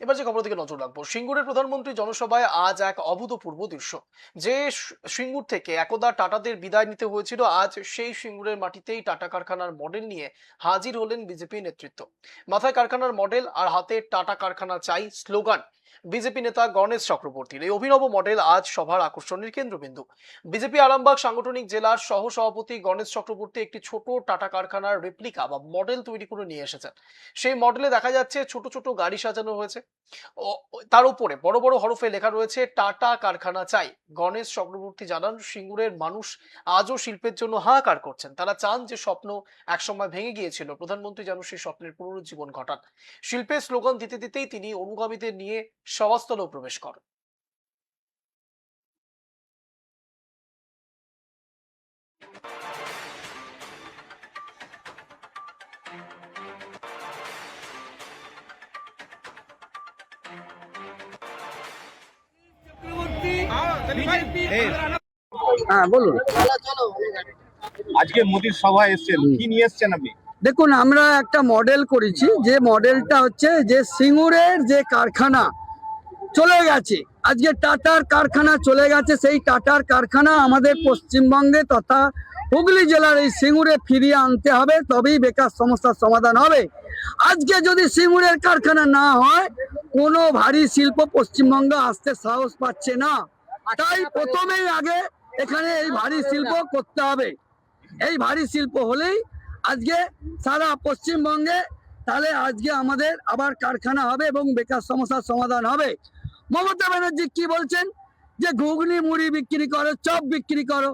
এবার যে খবর থেকে নজর রাখব, সিঙ্গুরের প্রধানমন্ত্রী জনসভায় আজ এক অভূতপূর্ব দৃশ্য। যে সিঙ্গুর থেকে একদা টাটাদের বিদায় নিতে হয়েছিল, আজ সেই সিঙ্গুরের মাটিতেই টাটা কারখানার মডেল নিয়ে হাজির হলেন বিজেপি নেতৃত্ব। মাথায় কারখানার মডেল আর হাতে টাটা কারখানা চাই স্লোগান বিজেপি নেতা গণেশ চক্রবর্তীর এই অভিনব মডেল আজ সভার আকর্ষণের কেন্দ্রবিন্দু। বিজেপি আরামবাগ সাংগঠনিক জেলার সহ সভাপতি গণেশ চক্রবর্তী একটি ছোট টাটা কারখানার রেপ্লিকা বা মডেল তৈরি করে নিয়ে এসেছেন। সেই মডেলে দেখা যাচ্ছে ছোট ছোট গাড়ি সাজানো হয়েছে। তার উপরে বড় বড় হরফে লেখা রয়েছে, টাটা কারখানা চাই। গণেশ চক্রবর্তী জানান, সিঙ্গুরের মানুষ আজও শিল্পের জন্য হাহাকার করছেন। তারা চান যে স্বপ্ন একসময় ভেঙে গিয়েছিল। প্রধানমন্ত্রী যেন সেই স্বপ্নের পুনরুজ্জীবন ঘটান। শিল্পের স্লোগান দিতে দিতেই তিনি অনুগামীদের নিয়ে সভাস্থলেও প্রবেশ করেন হ্যাঁ বলুন। আজকে মোদির সভায় এসছেন কি নিয়ে এসছেন আপনি? দেখুন আমরা একটা মডেল করেছি। যে মডেলটা হচ্ছে যে সিঙ্গুরের যে কারখানা চলে গেছে। আজকে টাটার কারখানা চলে গেছে। সেই টাটার কারখানা আমাদের পশ্চিমবঙ্গে তথা হুগলি জেলার এই সিঙ্গুরে ফিরিয়ে আনতে হবে, তবেই বেকার সমস্যার সমাধান হবে। আজকে যদি সিঙ্গুরের কারখানা না হয়, কোনো ভারী শিল্প পশ্চিমবঙ্গে আসতে সাহস পাচ্ছে না। তাই প্রথমেই আগে এখানে এই ভারী শিল্প করতে হবে। এই ভারী শিল্প হলেই আজকে সারা পশ্চিমবঙ্গে তাহলে আজকে আমাদের আবার কারখানা হবে এবং বেকার সমস্যার সমাধান হবে। মমতা ব্যানার্জি কি বলছেন? যে ঘুগনি মুড়ি বিক্রি করো চপ বিক্রি করো।